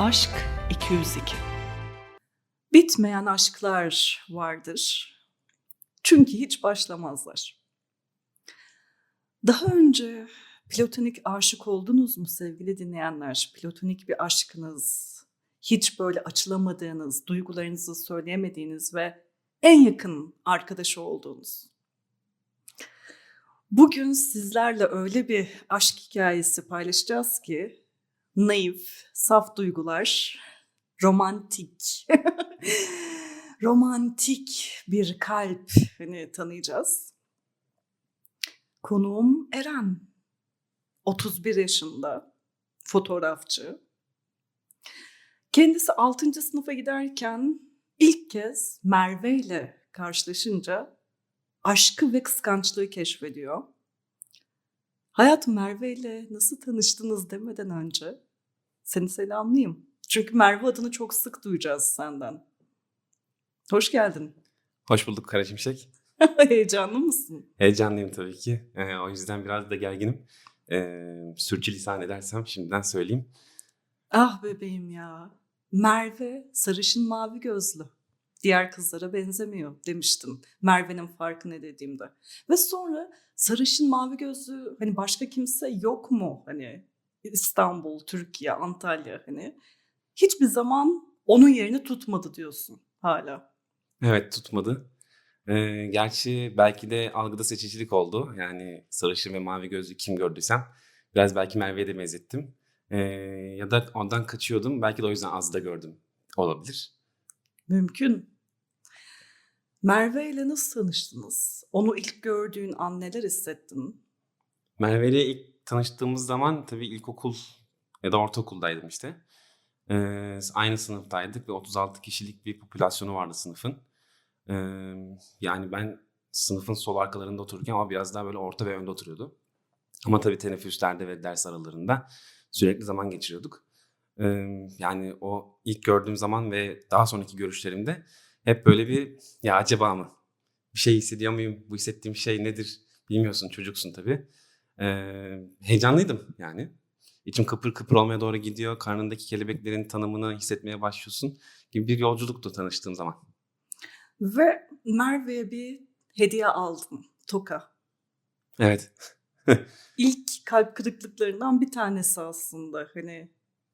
Aşk 202 Bitmeyen aşklar vardır. Çünkü hiç başlamazlar. Daha önce platonik aşık oldunuz mu sevgili dinleyenler? Platonik bir aşkınız, hiç böyle açılamadığınız, duygularınızı söyleyemediğiniz ve en yakın arkadaşı olduğunuz. Bugün sizlerle öyle bir aşk hikayesi paylaşacağız ki naif, saf duygular, romantik, romantik bir kalp hani tanıyacağız. Konuğum Eren. 31 yaşında, fotoğrafçı. Kendisi 6. sınıfa giderken ilk kez Merve ile karşılaşınca aşkı ve kıskançlığı keşfediyor. Hayatım Merve ile nasıl tanıştınız demeden önce seni selamlayayım. Çünkü Merve adını çok sık duyacağız senden. Hoş geldin. Hoş bulduk Kara Şimşek. Heyecanlı mısın? Heyecanlıyım tabii ki. Ee, o yüzden biraz da gerginim. Ee, sürçülisan edersem şimdiden söyleyeyim. Ah bebeğim ya. Merve sarışın mavi gözlü. Diğer kızlara benzemiyor demiştin. Merve'nin farkı ne dediğimde. Ve sonra sarışın mavi gözlü hani başka kimse yok mu? Hani İstanbul, Türkiye, Antalya hani. Hiçbir zaman onun yerini tutmadı diyorsun hala. Evet tutmadı. Ee, gerçi belki de algıda seçicilik oldu. Yani sarışın ve mavi gözlü kim gördüysem biraz belki Merve'ye de benzettim. Ee, ya da ondan kaçıyordum. Belki de o yüzden az da gördüm. Olabilir. Mümkün. Merve ile nasıl tanıştınız? Onu ilk gördüğün an neler hissettin? Merve ile ilk tanıştığımız zaman tabii ilkokul ya da ortaokuldaydım işte. Ee, aynı sınıftaydık ve 36 kişilik bir popülasyonu vardı sınıfın. Ee, yani ben sınıfın sol arkalarında otururken o biraz daha böyle orta ve önde oturuyordu. Ama tabii teneffüslerde ve ders aralarında sürekli zaman geçiriyorduk. Ee, yani o ilk gördüğüm zaman ve daha sonraki görüşlerimde hep böyle bir ya acaba mı? Bir şey hissediyor muyum? Bu hissettiğim şey nedir? Bilmiyorsun çocuksun tabii. Ee, heyecanlıydım yani. İçim kıpır kıpır olmaya doğru gidiyor. Karnındaki kelebeklerin tanımını hissetmeye başlıyorsun gibi bir yolculuktu tanıştığım zaman. Ve Merve'ye bir hediye aldın. Toka. Evet. İlk kalp kırıklıklarından bir tanesi aslında. Hani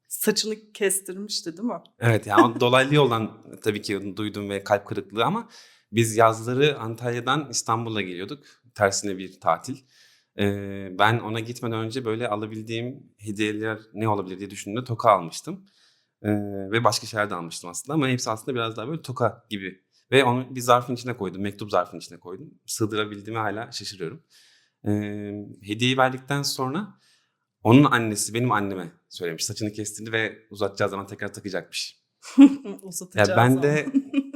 saçını kestirmişti değil mi? Evet yani o dolaylı yoldan tabii ki duydum ve kalp kırıklığı ama biz yazları Antalya'dan İstanbul'a geliyorduk. Tersine bir tatil. Ee, ben ona gitmeden önce böyle alabildiğim hediyeler ne olabilir diye düşündüğümde toka almıştım. Ee, ve başka şeyler de almıştım aslında ama hepsi aslında biraz daha böyle toka gibi. Ve onu bir zarfın içine koydum, mektup zarfın içine koydum. Sığdırabildiğime hala şaşırıyorum. Ee, hediyeyi verdikten sonra onun annesi benim anneme söylemiş. Saçını kestirdi ve uzatacağı zaman tekrar takacakmış. Uzatacağız Ya ben ama. de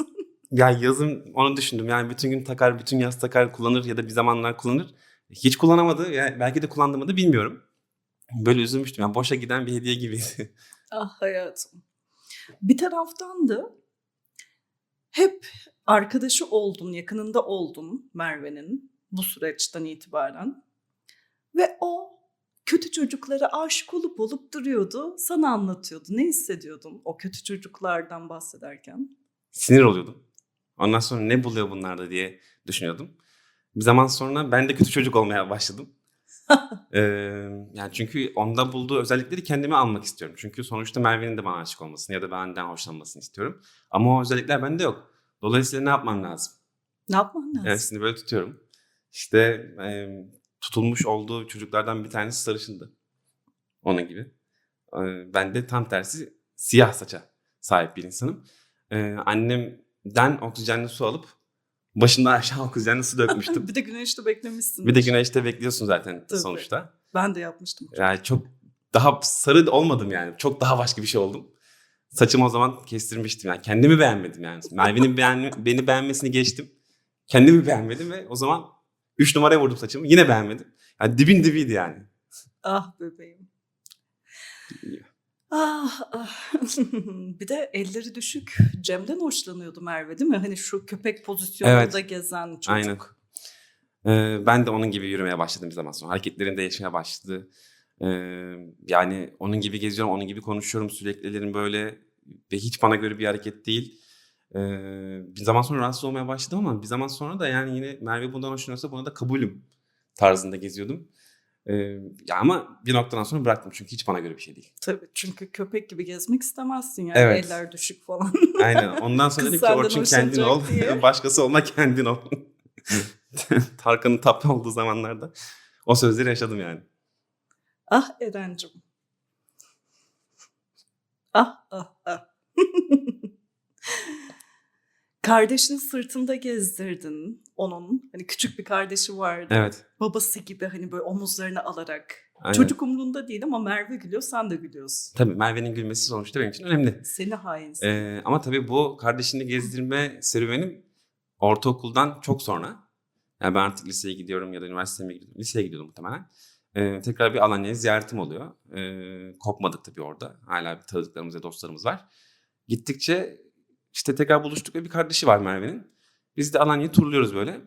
ya yazın onu düşündüm. Yani bütün gün takar, bütün yaz takar, kullanır ya da bir zamanlar kullanır. Hiç kullanamadı. Yani belki de kullandığımı da bilmiyorum. Böyle üzülmüştüm. Yani boşa giden bir hediye gibiydi. Ah hayatım. Bir taraftan da hep arkadaşı oldun, yakınında oldun Merve'nin bu süreçten itibaren. Ve o kötü çocuklara aşık olup olup duruyordu. Sana anlatıyordu. Ne hissediyordun o kötü çocuklardan bahsederken? Sinir oluyordum. Ondan sonra ne buluyor bunlarda diye düşünüyordum. Bir zaman sonra ben de kötü çocuk olmaya başladım. Ee, yani çünkü onda bulduğu özellikleri kendime almak istiyorum. Çünkü sonuçta Merve'nin de bana aşık olmasını ya da benden hoşlanmasını istiyorum. Ama o özellikler bende yok. Dolayısıyla ne yapmam lazım? Ne yapman lazım? Evet, şimdi böyle tutuyorum. İşte e, tutulmuş olduğu çocuklardan bir tanesi sarışındı. Onun gibi. E, ben de tam tersi siyah saça sahip bir insanım. E, annemden oksijenli su alıp başından aşağı oksijenli su dökmüştüm. bir de güneşte beklemişsin. bir de güneşte bekliyorsun zaten Tabii. sonuçta. Ben de yapmıştım. Yani çok daha sarı olmadım yani. Çok daha başka bir şey oldum. Saçımı o zaman kestirmiştim yani. Kendimi beğenmedim yani. Merve'nin beğen, beni beğenmesini geçtim. Kendimi beğenmedim ve o zaman 3 numaraya vurdum saçımı. Yine beğenmedim. Yani dibin dibiydi yani. Ah bebeğim. Ah, ah. bir de elleri düşük Cem'den hoşlanıyordu Merve değil mi? Hani şu köpek pozisyonunda Evet. gezen çocuk. Aynen. Ee, ben de onun gibi yürümeye başladım bir zaman sonra. Hareketlerim değişmeye başladı. Ee, yani onun gibi geziyorum, onun gibi konuşuyorum. Süreklilerim böyle ve hiç bana göre bir hareket değil. Ee, bir zaman sonra rahatsız olmaya başladım ama bir zaman sonra da yani yine Merve bundan hoşlanıyorsa buna da kabulüm tarzında geziyordum. Ee, ya ama bir noktadan sonra bıraktım çünkü hiç bana göre bir şey değil. Tabii çünkü köpek gibi gezmek istemezsin yani Evet. eller düşük falan. Aynen. Ondan sonra dedim ki Orçun kendin ol. diye. Başkası olma kendin ol. Tarkan'ın tap olduğu zamanlarda o sözleri yaşadım yani. ah Eren'cim. Ah ah ah. Kardeşini sırtında gezdirdin onun. Hani küçük bir kardeşi vardı. Evet. Babası gibi hani böyle omuzlarına alarak. Aynen. Çocuk umrunda değil ama Merve gülüyor sen de gülüyorsun. Tabii Merve'nin gülmesi sonuçta benim için önemli. Seni hainsin. Ee, ama tabii bu kardeşini gezdirme serüvenim ortaokuldan çok sonra. Yani ben artık liseye gidiyorum ya da üniversiteye gidiyorum? Liseye gidiyordum muhtemelen. Ee, tekrar bir Alanya'ya ziyaretim oluyor. Ee, kopmadık tabii orada. Hala bir tanıdıklarımız ve dostlarımız var. Gittikçe işte tekrar buluştuk ve bir kardeşi var Merve'nin. Biz de Alanya'yı turluyoruz böyle.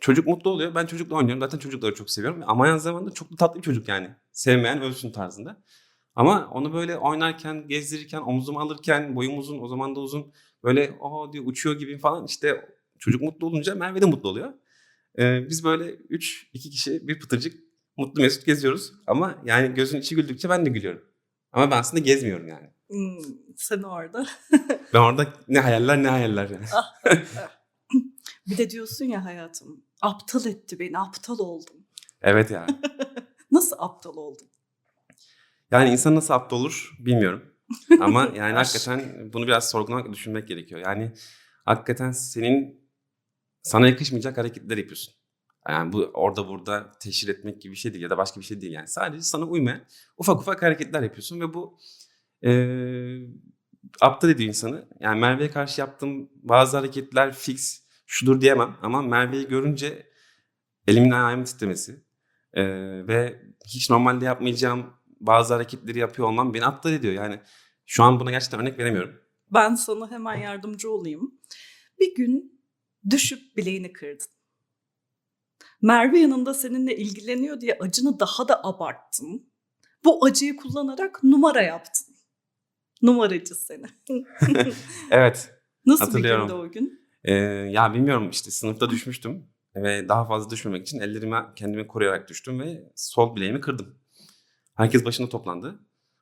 Çocuk mutlu oluyor. Ben çocukla oynuyorum. Zaten çocukları çok seviyorum. Ama aynı zamanda çok da tatlı bir çocuk yani. Sevmeyen ölsün tarzında. Ama onu böyle oynarken, gezdirirken, omzuma alırken, boyum uzun, o zaman da uzun. Böyle o diyor uçuyor gibi falan işte çocuk mutlu olunca Merve de mutlu oluyor. Ee, biz böyle 3 iki kişi bir pıtırcık mutlu mesut geziyoruz. Ama yani gözün içi güldükçe ben de gülüyorum. Ama ben aslında gezmiyorum yani. Hmm, sen orada. Ben orada ne hayaller ne hayaller yani. Bir de diyorsun ya hayatım. Aptal etti beni. Aptal oldum. Evet yani. Nasıl aptal oldum? Yani insan nasıl aptal olur bilmiyorum. Ama yani hakikaten bunu biraz sorgulamak, düşünmek gerekiyor. Yani hakikaten senin sana yakışmayacak hareketler yapıyorsun. Yani bu orada burada teşhir etmek gibi bir şey değil ya da başka bir şey değil yani. Sadece sana uymayan ufak ufak hareketler yapıyorsun ve bu eee aptal ediyor insanı. Yani Merve'ye karşı yaptığım bazı hareketler fix, şudur diyemem ama Merve'yi görünce elimin ayağımın titremesi eee, ve hiç normalde yapmayacağım bazı hareketleri yapıyor olmam beni aptal ediyor. Yani şu an buna gerçekten örnek veremiyorum. Ben sana hemen yardımcı olayım. Bir gün düşüp bileğini kırdın. Merve yanında seninle ilgileniyor diye acını daha da abarttın. Bu acıyı kullanarak numara yaptın. Numaracı seni. Evet. Nasıl Hatırlıyorum. bir gündü o gün? Ee, ya bilmiyorum işte sınıfta düşmüştüm ve daha fazla düşmemek için ellerimi kendimi koruyarak düştüm ve sol bileğimi kırdım. Herkes başına toplandı.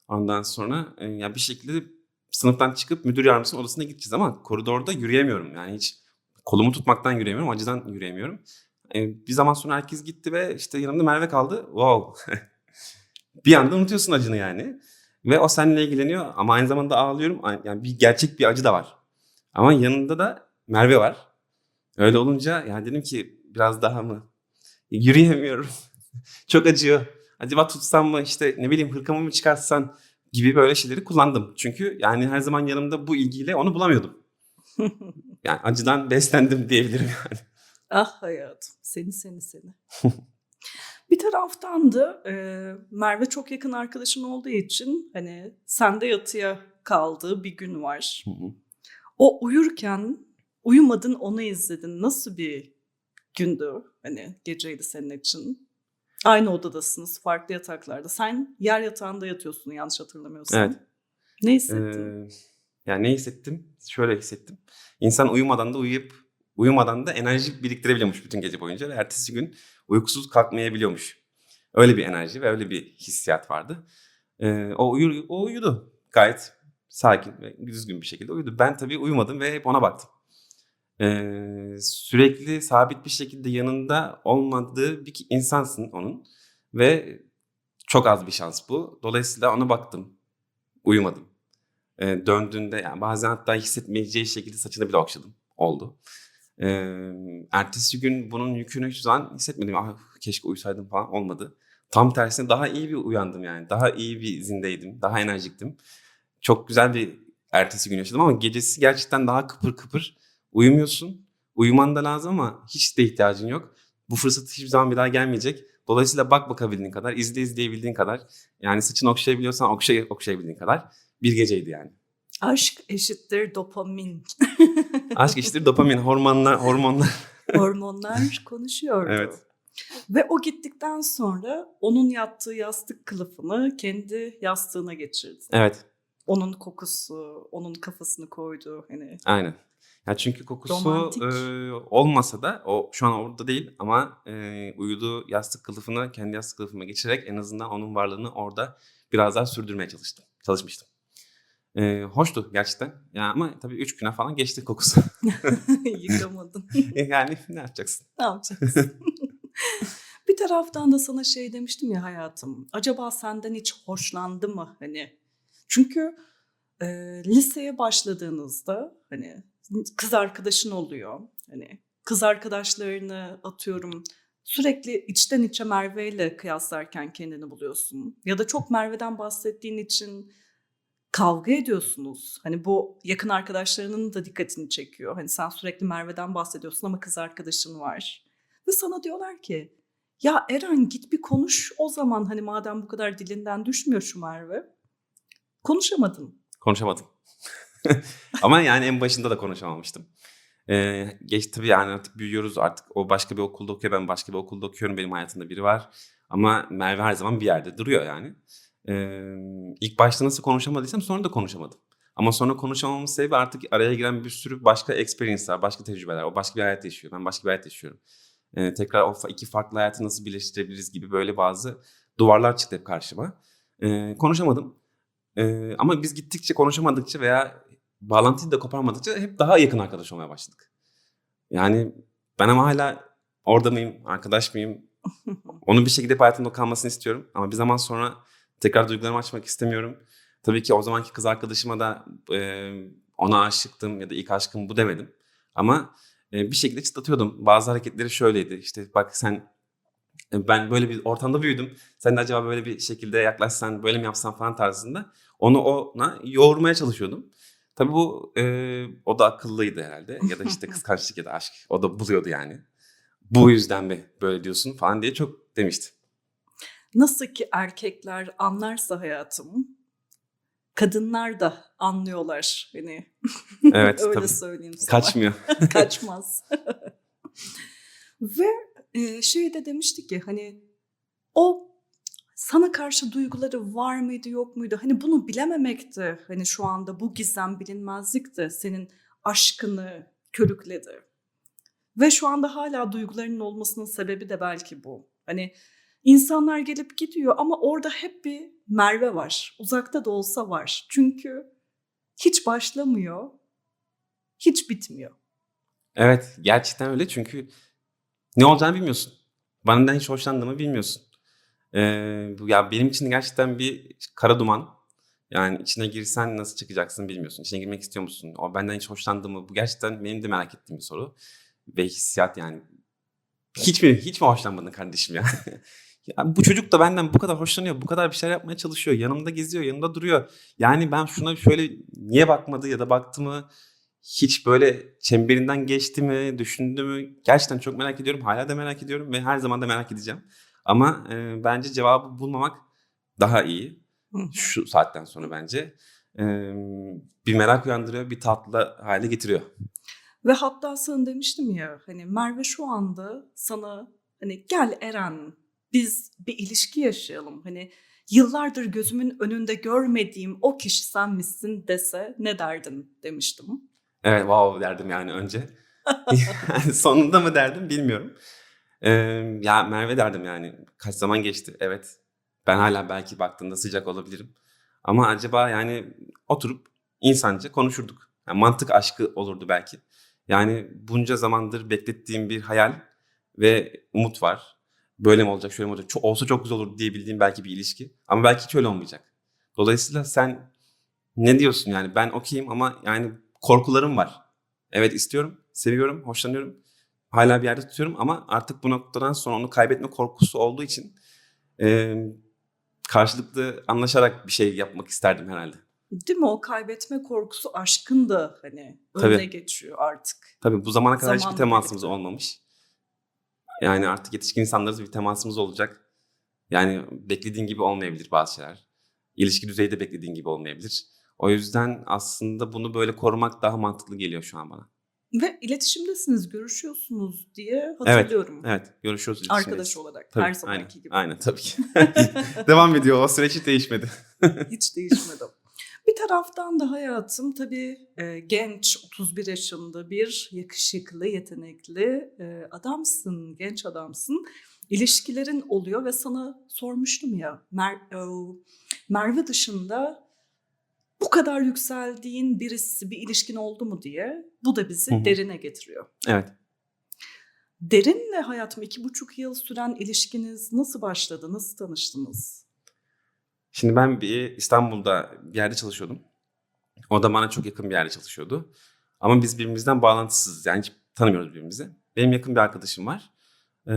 Ondan sonra e, ya bir şekilde sınıftan çıkıp müdür yardımcısının odasına gideceğiz ama koridorda yürüyemiyorum. Yani hiç kolumu tutmaktan yürüyemiyorum, acıdan yürüyemiyorum. E, bir zaman sonra herkes gitti ve işte yanımda Merve kaldı. Wow. bir anda unutuyorsun acını yani. Ve o seninle ilgileniyor ama aynı zamanda ağlıyorum. Yani bir gerçek bir acı da var. Ama yanında da Merve var. Öyle olunca yani dedim ki biraz daha mı? Yürüyemiyorum. Çok acıyor. Acaba tutsam mı işte ne bileyim hırkamı mı çıkartsan gibi böyle şeyleri kullandım. Çünkü yani her zaman yanımda bu ilgiyle onu bulamıyordum. Yani acıdan beslendim diyebilirim yani. ah hayatım. Seni seni seni. bir taraftan da e, Merve çok yakın arkadaşın olduğu için hani sende yatıya kaldığı bir gün var. O uyurken uyumadın onu izledin. Nasıl bir gündü hani geceydi senin için? Aynı odadasınız, farklı yataklarda. Sen yer yatağında yatıyorsun yanlış hatırlamıyorsam. Evet. Ne hissettin? Ee, yani ne hissettim? Şöyle hissettim. İnsan uyumadan da uyuyup uyumadan da enerji biriktirebiliyormuş bütün gece boyunca ve ertesi gün uykusuz kalkmayabiliyormuş. Öyle bir enerji ve öyle bir hissiyat vardı. Ee, o, uyu, o uyudu gayet sakin ve düzgün bir şekilde uyudu. Ben tabii uyumadım ve hep ona baktım. Ee, sürekli sabit bir şekilde yanında olmadığı bir insansın onun ve çok az bir şans bu. Dolayısıyla ona baktım. Uyumadım. Ee, döndüğünde yani bazen hatta hissetmeyeceği şekilde saçını bile okşadım. Oldu. Ee, ertesi gün bunun yükünü hiç zaman hissetmedim. Ah, keşke uyusaydım falan olmadı. Tam tersine daha iyi bir uyandım yani. Daha iyi bir zindeydim. Daha enerjiktim. Çok güzel bir ertesi gün yaşadım ama gecesi gerçekten daha kıpır kıpır. Uyumuyorsun. Uyuman da lazım ama hiç de ihtiyacın yok. Bu fırsat hiçbir zaman bir daha gelmeyecek. Dolayısıyla bak bakabildiğin kadar, izle izleyebildiğin kadar. Yani saçını okşayabiliyorsan okşay, okşayabildiğin kadar bir geceydi yani. Aşk eşittir dopamin. Aşk işte dopamin, hormonlar, hormonlar. Hormonlar konuşuyordu. Evet. Ve o gittikten sonra onun yattığı yastık kılıfını kendi yastığına geçirdin. Evet, Onun kokusu, onun kafasını koydu hani. aynen. Ya çünkü kokusu Romantik. e, olmasa da o şu an orada değil ama e, uyuduğu yastık kılıfını kendi yastık kılıfıma geçirerek en azından onun varlığını orada biraz daha sürdürmeye çalıştım. Çalışmıştım. E, hoştu gerçekten. Ya ama tabii üç güne falan geçti kokusu. Yıkamadın. yani ne yapacaksın? ne yapacaksın? bir taraftan da sana şey demiştim ya hayatım. Acaba senden hiç hoşlandı mı hani? Çünkü e, liseye başladığınızda hani kız arkadaşın oluyor. Hani kız arkadaşlarını atıyorum sürekli içten içe Merve ile kıyaslarken kendini buluyorsun. Ya da çok Merve'den bahsettiğin için kavga ediyorsunuz. Hani bu yakın arkadaşlarının da dikkatini çekiyor. Hani sen sürekli Merve'den bahsediyorsun ama kız arkadaşın var. Ve sana diyorlar ki ya Eren git bir konuş o zaman hani madem bu kadar dilinden düşmüyor şu Merve. Konuşamadın. Konuşamadım. Ama yani en başında da konuşamamıştım. Ee, geç tabii yani artık büyüyoruz artık. O başka bir okulda okuyor, ben başka bir okulda okuyorum. Benim hayatımda biri var. Ama Merve her zaman bir yerde duruyor yani. Ee, ilk başta nasıl konuşamadıysam sonra da konuşamadım. Ama sonra konuşamamın sebebi artık araya giren bir sürü başka experience'lar, başka tecrübeler. O başka bir hayat yaşıyor, ben başka bir hayat yaşıyorum. Ee, tekrar o iki farklı hayatı nasıl birleştirebiliriz gibi böyle bazı duvarlar çıktı hep karşıma. Ee, konuşamadım. Ee, ama biz gittikçe konuşamadıkça veya bağlantıyı da koparmadıkça hep daha yakın arkadaş olmaya başladık. Yani ben ama hala orada mıyım, arkadaş mıyım? Onun bir şekilde hep hayatımda kalmasını istiyorum. Ama bir zaman sonra tekrar duygularımı açmak istemiyorum. Tabii ki o zamanki kız arkadaşıma da e, ona aşıktım ya da ilk aşkım bu demedim. Ama e, bir şekilde çıtlatıyordum. Bazı hareketleri şöyleydi. İşte bak sen ben böyle bir ortamda büyüdüm. Sen de acaba böyle bir şekilde yaklaşsan, böyle mi yapsan falan tarzında onu ona yoğurmaya çalışıyordum. Tabii bu e, o da akıllıydı herhalde ya da işte kıskançlık ya da aşk o da buluyordu yani. Bu yüzden mi böyle diyorsun falan diye çok demişti. Nasıl ki erkekler anlarsa hayatım, kadınlar da anlıyorlar. Hani Evet öyle tabii söyleyeyim sana. kaçmıyor. Kaçmaz. Ve e, şey de demişti ki hani o sana karşı duyguları var mıydı yok muydu? Hani bunu bilememekti. Hani şu anda bu gizem bilinmezlik de senin aşkını körükledi. Ve şu anda hala duygularının olmasının sebebi de belki bu. Hani insanlar gelip gidiyor ama orada hep bir Merve var. Uzakta da olsa var. Çünkü hiç başlamıyor, hiç bitmiyor. Evet gerçekten öyle çünkü ne olacağını bilmiyorsun. Benden hiç hoşlandığımı bilmiyorsun. Ee, ya benim için gerçekten bir kara duman. Yani içine girsen nasıl çıkacaksın bilmiyorsun. İçine girmek istiyor musun? O benden hiç hoşlandı mı? Bu gerçekten benim de merak ettiğim bir soru. Ve hissiyat yani. Hiç mi, hiç mi hoşlanmadın kardeşim ya? ya? Bu çocuk da benden bu kadar hoşlanıyor. Bu kadar bir şeyler yapmaya çalışıyor. Yanımda geziyor, yanımda duruyor. Yani ben şuna şöyle niye bakmadı ya da baktı mı? Hiç böyle çemberinden geçti mi, düşündü mü? Gerçekten çok merak ediyorum. Hala da merak ediyorum ve her zaman da merak edeceğim. Ama e, bence cevabı bulmamak daha iyi. Şu saatten sonra bence. E, bir merak uyandırıyor, bir tatlı hale getiriyor. Ve hatta sana demiştim ya hani Merve şu anda sana hani gel Eren biz bir ilişki yaşayalım. Hani yıllardır gözümün önünde görmediğim o kişi sen misin dese ne derdin demiştim. Evet wow derdim yani önce. Sonunda mı derdim bilmiyorum. Ee, ya Merve derdim yani kaç zaman geçti evet. Ben hala belki baktığında sıcak olabilirim. Ama acaba yani oturup insanca konuşurduk. Yani mantık aşkı olurdu belki. Yani bunca zamandır beklettiğim bir hayal ve umut var. Böyle mi olacak, şöyle mi olacak? Çok, olsa çok güzel olur diyebildiğim belki bir ilişki. Ama belki hiç öyle olmayacak. Dolayısıyla sen ne diyorsun yani ben okeyim ama yani korkularım var. Evet istiyorum, seviyorum, hoşlanıyorum. Hala bir yerde tutuyorum ama artık bu noktadan sonra onu kaybetme korkusu olduğu için e, karşılıklı anlaşarak bir şey yapmak isterdim herhalde. Değil mi o kaybetme korkusu aşkın da hani Tabii. önüne geçiyor artık. Tabii bu zamana kadar hiçbir Zamanla temasımız birlikte. olmamış. Yani artık yetişkin insanlarız bir temasımız olacak. Yani beklediğin gibi olmayabilir bazı şeyler. İlişki düzeyde beklediğin gibi olmayabilir. O yüzden aslında bunu böyle korumak daha mantıklı geliyor şu an bana. Ve iletişimdesiniz, görüşüyorsunuz diye hatırlıyorum. Evet, görüşüyoruz. Arkadaş olarak Tabii, her zamanki aynen, gibi. Aynen tabii ki. Devam ediyor. O süreç hiç değişmedi. Hiç değişmedi. Bir taraftan da hayatım tabii e, genç, 31 yaşında bir yakışıklı, yetenekli e, adamsın, genç adamsın. İlişkilerin oluyor ve sana sormuştum ya Mer- o, Merve dışında bu kadar yükseldiğin birisi, bir ilişkin oldu mu diye. Bu da bizi Hı hı. derine getiriyor. Evet. Derinle hayatım iki buçuk yıl süren ilişkiniz nasıl başladı, nasıl tanıştınız? Şimdi ben bir İstanbul'da bir yerde çalışıyordum. O da bana çok yakın bir yerde çalışıyordu. Ama biz birbirimizden bağlantısız. Yani hiç tanımıyoruz birbirimizi. Benim yakın bir arkadaşım var. Ee,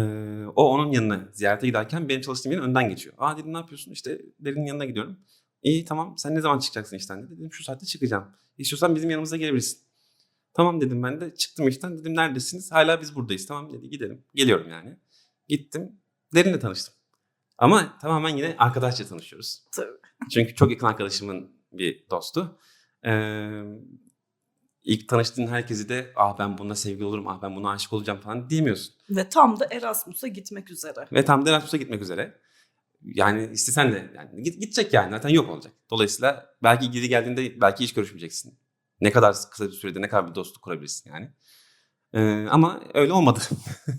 o onun yanına ziyarete giderken benim çalıştığım yerin önden geçiyor. Aa dedim ne yapıyorsun? İşte Derin'in yanına gidiyorum. İyi tamam sen ne zaman çıkacaksın işten dedi. Dedim şu saatte çıkacağım. İstiyorsan bizim yanımıza gelebilirsin. Tamam dedim ben de. Çıktım işten dedim neredesiniz? Hala biz buradayız. Tamam dedi gidelim. Geliyorum yani. Gittim. Derin'le tanıştım. Ama tamamen yine arkadaşça tanışıyoruz. Tabii. Çünkü çok yakın arkadaşımın bir dostu. Ee, ilk tanıştığın herkesi de ah ben bununla sevgili olurum, ah ben buna aşık olacağım falan diyemiyorsun. Ve tam da Erasmus'a gitmek üzere. Ve tam da Erasmus'a gitmek üzere. Yani istesen de yani git, gidecek yani zaten yok olacak. Dolayısıyla belki geri geldiğinde belki hiç görüşmeyeceksin. Ne kadar kısa bir sürede ne kadar bir dostluk kurabilirsin yani. Ee, ama öyle olmadı.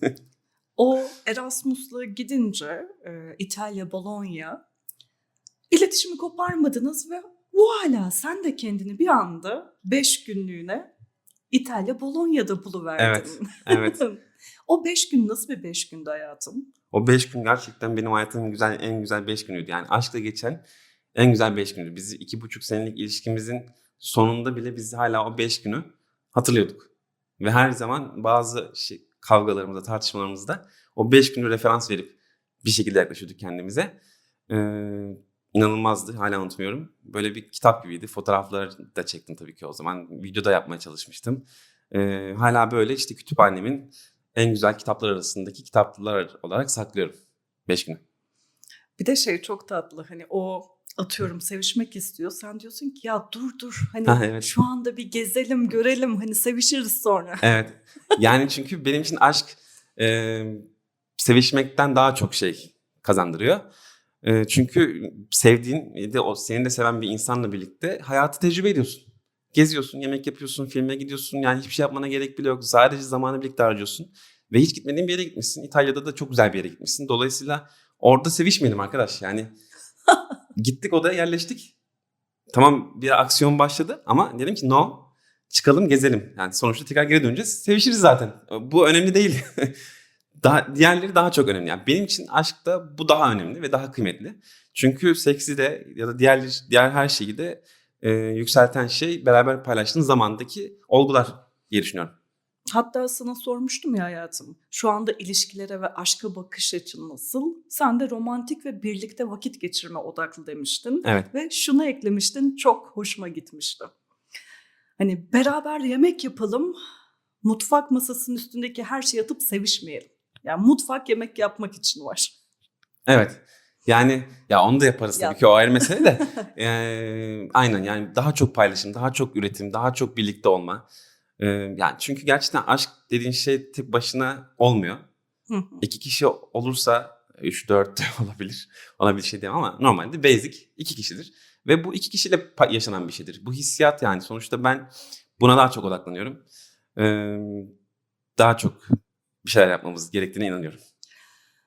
O Erasmus'la gidince e, İtalya, Bologna iletişimi koparmadınız ve hala sen de kendini bir anda beş günlüğüne İtalya, Bologna'da buluverdin. evet. o beş gün nasıl bir beş gündü hayatım? O beş gün gerçekten benim hayatımın güzel en güzel beş günüydü. Yani aşkla geçen en güzel beş gündü. Biz iki buçuk senelik ilişkimizin sonunda bile biz hala o beş günü hatırlıyorduk. Ve her zaman bazı şey, kavgalarımızda, tartışmalarımızda o beş günü referans verip bir şekilde yaklaşıyorduk kendimize. Ee, inanılmazdı. Hala unutmuyorum. Böyle bir kitap gibiydi. Fotoğrafları da çektim tabii ki o zaman. Video da yapmaya çalışmıştım. Ee, hala böyle işte kütüphanemin en güzel kitaplar arasındaki kitaplar olarak saklıyorum. Beş günü. Bir de şey çok tatlı hani o atıyorum sevişmek istiyor. Sen diyorsun ki ya dur dur hani Ha, evet. şu anda bir gezelim görelim hani sevişiriz sonra. Evet. Yani çünkü benim için aşk e, sevişmekten daha çok şey kazandırıyor. E, çünkü sevdiğin de o seni de seven bir insanla birlikte hayatı tecrübe ediyorsun. Geziyorsun, yemek yapıyorsun, filme gidiyorsun. Yani hiçbir şey yapmana gerek bile yok. Sadece zamanı birlikte harcıyorsun. Ve hiç gitmediğin bir yere gitmişsin. İtalya'da da çok güzel bir yere gitmişsin. Dolayısıyla orada sevişmeyelim arkadaş. Yani gittik odaya yerleştik. Tamam bir aksiyon başladı ama dedim ki no çıkalım gezelim. Yani sonuçta tekrar geri döneceğiz. Sevişiriz zaten. Bu önemli değil. daha, diğerleri daha çok önemli. Yani benim için aşkta bu daha önemli ve daha kıymetli. Çünkü seksi de ya da diğer diğer her şeyi de e, yükselten şey beraber paylaştığın zamandaki olgular diye düşünüyorum. Hatta sana sormuştum ya hayatım. Şu anda ilişkilere ve aşka bakış açın nasıl? Sen de romantik ve birlikte vakit geçirme odaklı demiştin. Evet. Ve şunu eklemiştin çok hoşuma gitmişti. Hani beraber yemek yapalım, mutfak masasının üstündeki her şeyi atıp sevişmeyelim. Yani mutfak yemek yapmak için var. Evet. Yani ya onu da yaparız tabii Yap. ki o ayrı mesele de. Ee, aynen yani daha çok paylaşım, daha çok üretim, daha çok birlikte olma. Ee, yani çünkü gerçekten aşk dediğin şey tek başına olmuyor. Hı hı. İki kişi olursa 3 4 olabilir. Ona bir şey diyemem ama normalde basic iki kişidir. Ve bu iki kişiyle yaşanan bir şeydir. Bu hissiyat yani sonuçta ben buna daha çok odaklanıyorum. Ee, daha çok bir şeyler yapmamız gerektiğine inanıyorum.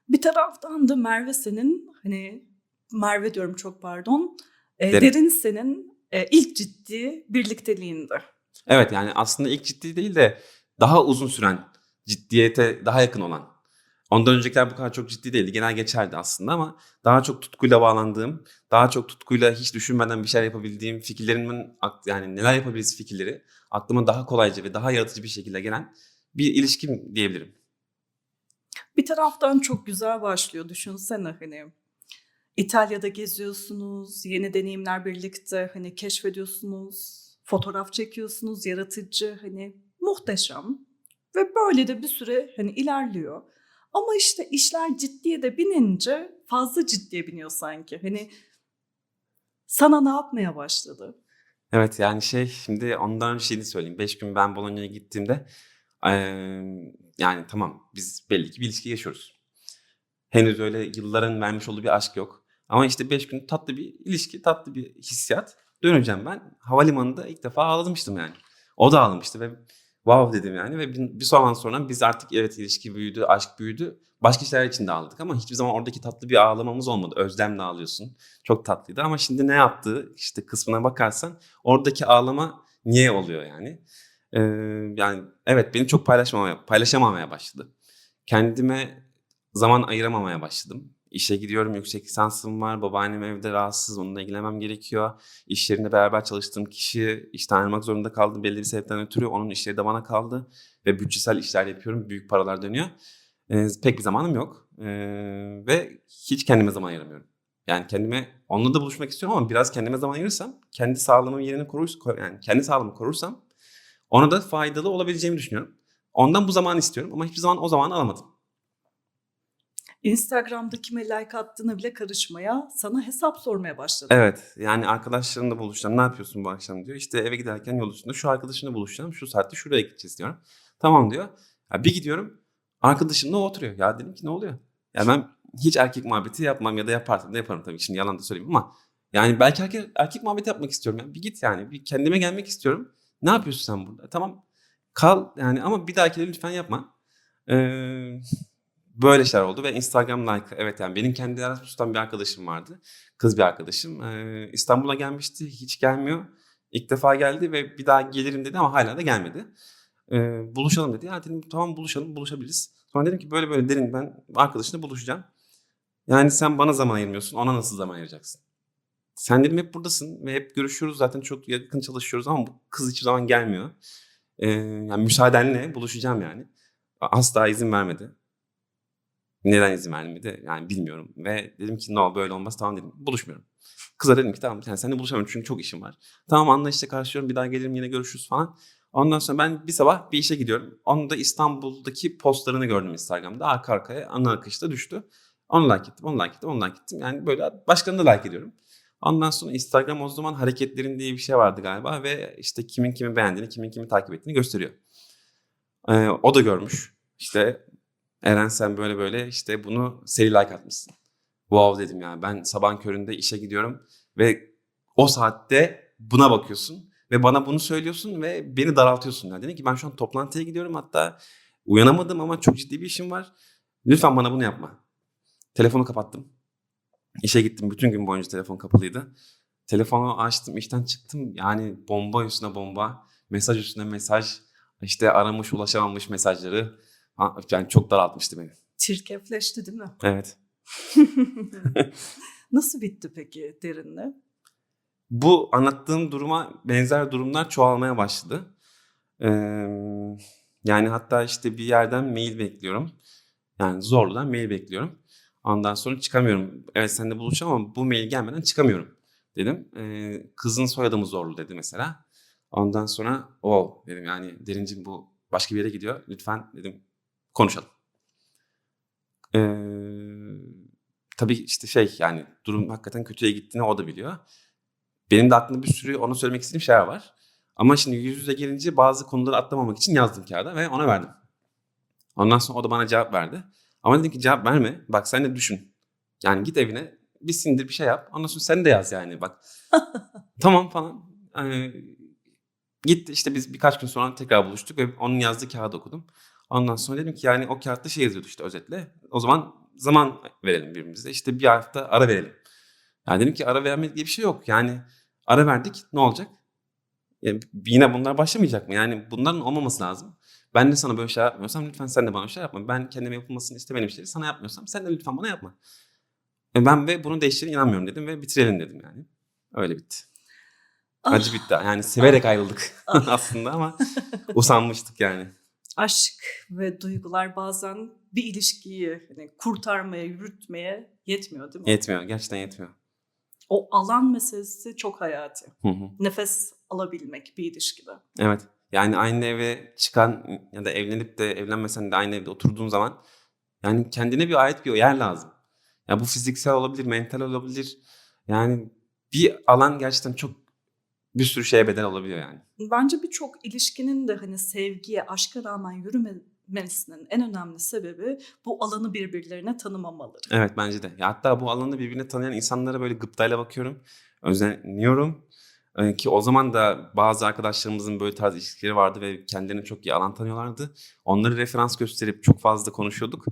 Bir taraftan da Merve senin hani Merve diyorum çok pardon. e, Derin. Derin senin e, ilk ciddi birlikteliğinde. Evet yani aslında ilk ciddi değil de daha uzun süren ciddiyete daha yakın olan. Ondan öncekiler bu kadar çok ciddi değildi. Genel geçerdi aslında ama daha çok tutkuyla bağlandığım, daha çok tutkuyla hiç düşünmeden bir şeyler yapabildiğim, fikirlerimin yani neler yapabiliriz fikirleri aklıma daha kolayca ve daha yaratıcı bir şekilde gelen bir ilişkim diyebilirim. Bir taraftan çok güzel başlıyor düşünsene hani. İtalya'da geziyorsunuz, yeni deneyimler birlikte hani keşfediyorsunuz, fotoğraf çekiyorsunuz, yaratıcı hani muhteşem. Ve böyle de bir süre hani ilerliyor. Ama işte işler ciddiye de binince fazla ciddiye biniyor sanki. Hani sana ne yapmaya başladı? Evet yani şey şimdi ondan bir şey de söyleyeyim. 5 gün ben Bologna'ya gittiğimde eee, yani tamam biz belli ki bir ilişki yaşıyoruz. Henüz öyle yılların vermiş olduğu bir aşk yok. Ama işte 5 gün tatlı bir ilişki, tatlı bir hissiyat. Döneceğim ben. Havalimanında ilk defa ağlamıştım yani. O da ağlamıştı ve wow dedim yani. Ve bir, zaman sonra biz artık evet ilişki büyüdü, aşk büyüdü. Başka şeyler için de ağladık ama hiçbir zaman oradaki tatlı bir ağlamamız olmadı. Özlemle ağlıyorsun. Çok tatlıydı ama şimdi ne yaptığı işte kısmına bakarsan oradaki ağlama niye oluyor yani? Ee, yani evet beni çok paylaşmamaya, paylaşamamaya başladı. Kendime zaman ayıramamaya başladım. İşe gidiyorum, yüksek lisansım var, babaannem evde rahatsız, onunla ilgilenmem gerekiyor. İş yerinde beraber çalıştığım kişi işten ayrılmak zorunda kaldı belli bir sebepten ötürü. Onun işleri de bana kaldı ve bütçesel işler yapıyorum, büyük paralar dönüyor. Ee, pek bir zamanım yok Ee, ve hiç kendime zaman ayıramıyorum. Yani kendime onunla da buluşmak istiyorum ama biraz kendime zaman ayırırsam, kendi sağlığımın yerini korursam, yani kendi sağlığımı korursam ona da faydalı olabileceğimi düşünüyorum. Ondan bu zamanı istiyorum ama hiçbir zaman o zamanı alamadım. Instagram'da kime like attığına bile karışmaya, sana hesap sormaya başladı. Evet yani arkadaşlarımla buluşacağım. Ne yapıyorsun bu akşam diyor. İşte eve giderken yol üstünde şu arkadaşımla buluşacağım. Şu saatte şuraya gideceğiz diyorum. Tamam diyor. Ya bir gidiyorum arkadaşımla oturuyor. Ya dedim ki ne oluyor? Ya ben hiç erkek muhabbeti yapmam ya da yaparsam da yaparım tabii. Şimdi yalan da söyleyeyim ama yani belki erkek, erkek muhabbeti yapmak istiyorum. Ya. Bir git yani. Bir kendime gelmek istiyorum. Ne yapıyorsun sen burada? Tamam kal yani ama bir dahaki de lütfen yapma. Ee, böyle şeyler oldu ve Instagram like evet yani benim kendi Erasmus'tan bir arkadaşım vardı. Kız bir arkadaşım. Ee, İstanbul'a gelmişti. Hiç gelmiyor. İlk defa geldi ve bir daha gelirim dedi ama hala da gelmedi. Ee, buluşalım dedi. Ya dedim tamam buluşalım buluşabiliriz. Sonra dedim ki böyle böyle derin ben arkadaşımla buluşacağım. Yani sen bana zaman ayırmıyorsun ona nasıl zaman ayıracaksın? Sen dedim hep buradasın ve hep görüşüyoruz zaten çok yakın çalışıyoruz ama bu kız hiçbir zaman gelmiyor. Ee, yani müsaadenle buluşacağım yani. Asla izin vermedi. Neden izin vermedi yani bilmiyorum. Ve dedim ki no böyle olmaz tamam dedim buluşmuyorum. Kıza dedim ki tamam yani seninle buluşamıyorum çünkü çok işim var. Tamam anla işte karşılıyorum bir daha gelirim yine görüşürüz falan. Ondan sonra ben bir sabah bir işe gidiyorum. Onu da İstanbul'daki postlarını gördüm Instagram'da. Arka arkaya ana akışta düştü. Onu like ettim, onu like ettim, onu like ettim. Yani böyle başkalarını da like ediyorum. Ondan sonra Instagram o zaman hareketlerin diye bir şey vardı galiba ve işte kimin kimi beğendiğini, kimin kimi takip ettiğini gösteriyor. Ee, o da görmüş. İşte Eren sen böyle böyle işte bunu seri like atmışsın. Wow dedim ya ben sabahın köründe işe gidiyorum ve o saatte buna bakıyorsun ve bana bunu söylüyorsun ve beni daraltıyorsun. Yani dedim ki ben şu an toplantıya gidiyorum hatta uyanamadım ama çok ciddi bir işim var. Lütfen bana bunu yapma. Telefonu kapattım. İşe gittim bütün gün boyunca telefon kapalıydı. Telefonu açtım işten çıktım yani bomba üstüne bomba mesaj üstüne mesaj işte aramış ulaşamamış mesajları yani çok daraltmıştı beni. Çirkefleşti değil mi? Evet. Nasıl bitti peki derinle? Bu anlattığım duruma benzer durumlar çoğalmaya başladı. Ee, yani hatta işte bir yerden mail bekliyorum. Yani zorludan mail bekliyorum. Ondan sonra çıkamıyorum. Evet seninle buluşacağım ama bu mail gelmeden çıkamıyorum dedim. Ee, kızın soyadı mı zorlu dedi mesela. Ondan sonra o dedim yani derincim bu başka bir yere gidiyor. Lütfen dedim konuşalım. Ee, tabii işte şey yani durum hakikaten kötüye gittiğini o da biliyor. Benim de aklımda bir sürü ona söylemek istediğim şeyler var. Ama şimdi yüz yüze gelince bazı konuları atlamamak için yazdım kağıda ve ona verdim. Ondan sonra o da bana cevap verdi. Ama dedim ki cevap verme. Bak sen de düşün. Yani git evine bir sindir bir şey yap. Ondan sonra sen de yaz yani bak. tamam falan. Ee, gitti işte biz birkaç gün sonra tekrar buluştuk ve onun yazdığı kağıdı okudum. Ondan sonra dedim ki yani o kağıtta şey yazıyordu işte özetle. O zaman zaman verelim birbirimize. İşte bir hafta ara verelim. Yani dedim ki ara vermek diye bir şey yok. Yani ara verdik ne olacak? Yani yine bunlar başlamayacak mı? Yani bunların olmaması lazım. Ben de sana böyle şey yapmıyorsam lütfen sen de bana şey yapma. Ben kendime yapılmasını istemediğim şeyleri sana yapmıyorsam sen de lütfen bana yapma. E ben ve bunu değiştirene inanmıyorum dedim ve bitirelim dedim yani. Öyle bitti. Acı bitti. Yani severek ayrıldık aslında ama usanmıştık yani. Aşk ve duygular bazen bir ilişkiyi hani kurtarmaya, yürütmeye yetmiyor değil mi? Yetmiyor. Gerçekten yetmiyor. O alan meselesi çok hayati. Hı hı. Nefes alabilmek bir ilişkide. Evet. Yani aynı eve çıkan ya da evlenip de evlenmesen de aynı evde oturduğun zaman yani kendine bir ait bir yer lazım. Ya bu fiziksel olabilir, mental olabilir. Yani bir alan gerçekten çok bir sürü şeye bedel olabiliyor yani. Bence birçok ilişkinin de hani sevgiye, aşka rağmen yürümemesinin en önemli sebebi bu alanı birbirlerine tanımamaları. Evet bence de. Ya hatta bu alanı birbirine tanıyan insanlara böyle gıptayla bakıyorum. Özeniyorum. Ee, Ki o zaman da bazı arkadaşlarımızın böyle tarz ilişkileri vardı ve kendilerini çok iyi alan tanıyorlardı. Onları referans gösterip çok fazla konuşuyorduk.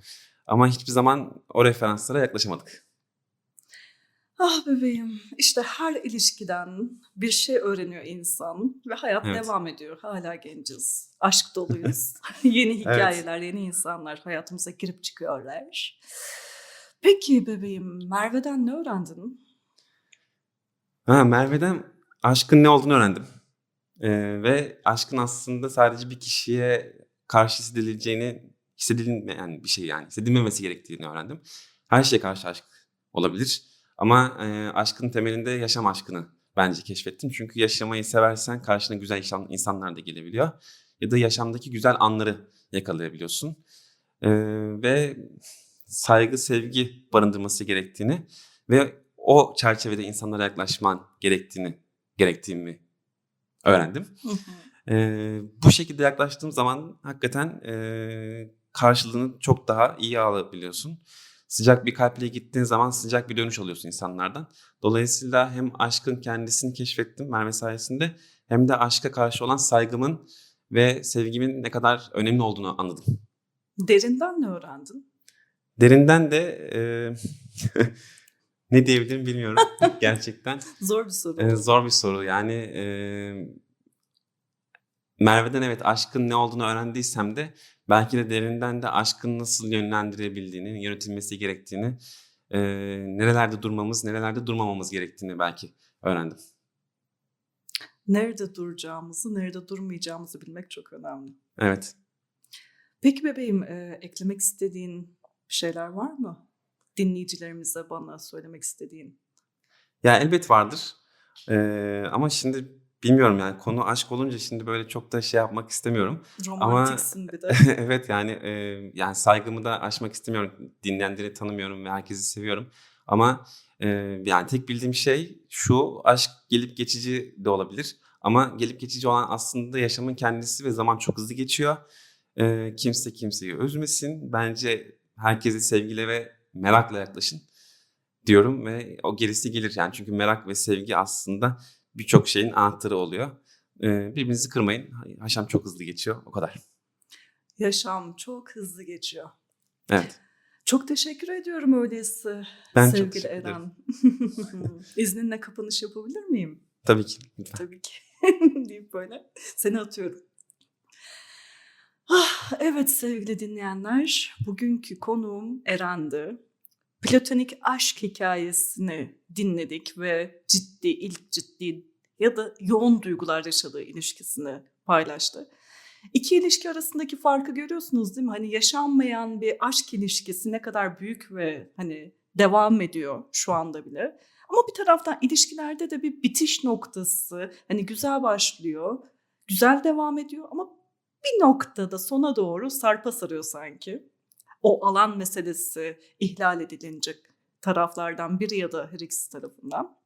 Ama hiçbir zaman o referanslara yaklaşamadık. Ah bebeğim, işte her ilişkiden bir şey öğreniyor insan ve hayat Evet. devam ediyor. Hala genciz, aşk doluyuz. yeni hikayeler, yeni insanlar hayatımıza girip çıkıyorlar. Peki bebeğim, Merve'den ne öğrendin? Ha, Merve'den aşkın ne olduğunu öğrendim. Ee, ve aşkın aslında sadece bir kişiye karşı hissedileceğini, hissedilmeyen bir şey yani hissedilmemesi gerektiğini öğrendim. Her şeye karşı aşk olabilir. Ama e, aşkın temelinde yaşam aşkını bence keşfettim. Çünkü yaşamayı seversen karşına güzel insan- insanlar da gelebiliyor. Ya da yaşamdaki güzel anları yakalayabiliyorsun. Ee, ve saygı, sevgi barındırması gerektiğini ve o çerçevede insanlara yaklaşman gerektiğini gerektiğimi öğrendim. Ee, bu şekilde yaklaştığım zaman hakikaten e, karşılığını çok daha iyi alabiliyorsun. Sıcak bir kalple gittiğin zaman sıcak bir dönüş alıyorsun insanlardan. Dolayısıyla hem aşkın kendisini keşfettim Merve sayesinde hem de aşka karşı olan saygımın ve sevgimin ne kadar önemli olduğunu anladım. Derinden ne öğrendin? Derinden de e, ne diyebilirim bilmiyorum gerçekten. Zor bir soru. Ee, zor bir soru. Yani e, Merve'den evet aşkın ne olduğunu öğrendiysem de belki de derinden de aşkın nasıl yönlendirebildiğini, yönetilmesi gerektiğini, e, nerelerde durmamız, nerelerde durmamamız gerektiğini belki öğrendim. Nerede duracağımızı, nerede durmayacağımızı bilmek çok önemli. Evet. Peki bebeğim, e, eklemek istediğin şeyler var mı? Dinleyicilerimize bana söylemek istediğin. Ya elbet vardır. E, ama şimdi bilmiyorum yani konu aşk olunca şimdi böyle çok da şey yapmak istemiyorum. Romantiksin bir de. evet yani e, yani saygımı da aşmak istemiyorum. Dinleyenleri tanımıyorum ve herkesi seviyorum. Ama e, yani tek bildiğim şey şu aşk gelip geçici de olabilir. Ama gelip geçici olan aslında yaşamın kendisi ve zaman çok hızlı geçiyor. E, kimse kimseyi üzmesin. Bence herkese sevgiyle ve merakla yaklaşın diyorum ve o gerisi gelir yani çünkü merak ve sevgi aslında birçok şeyin anahtarı oluyor. E, birbirinizi kırmayın. Yaşam çok hızlı geçiyor. O kadar. Yaşam çok hızlı geçiyor. Evet. Çok teşekkür ediyorum öyleyse Ben sevgili. Eren. İzninle kapanış yapabilir miyim? Tabii ki. Lütfen. Tabii ki. deyip böyle seni atıyorum. Ah, evet sevgili dinleyenler, bugünkü konuğum Eren'di. Platonik aşk hikayesini dinledik ve ciddi, ilk ciddi ya da yoğun duygular yaşadığı ilişkisini paylaştı. İki ilişki arasındaki farkı görüyorsunuz değil mi? Hani yaşanmayan bir aşk ilişkisi ne kadar büyük ve hani devam ediyor şu anda bile. Ama bir taraftan ilişkilerde de bir bitiş noktası hani güzel başlıyor, güzel devam ediyor ama bir noktada sona doğru sarpa sarıyor sanki. O alan meselesi ihlal edilince taraflardan biri ya da her ikisi tarafından.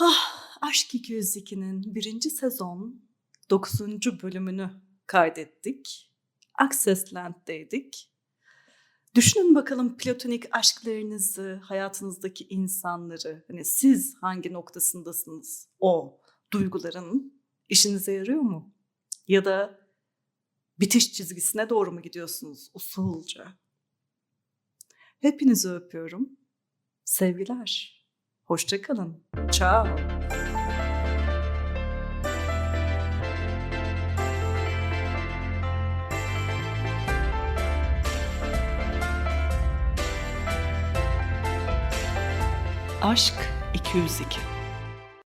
Ah, Aşk 202'nin birinci sezon 9. bölümünü kaydettik. Access Land'deydik. Düşünün bakalım platonik aşklarınızı, hayatınızdaki insanları, hani siz hangi noktasındasınız o duyguların işinize yarıyor mu? Ya da bitiş çizgisine doğru mu gidiyorsunuz usulca? Hepinizi öpüyorum. Sevgiler. Hoşça kalın. Ciao. Aşk 202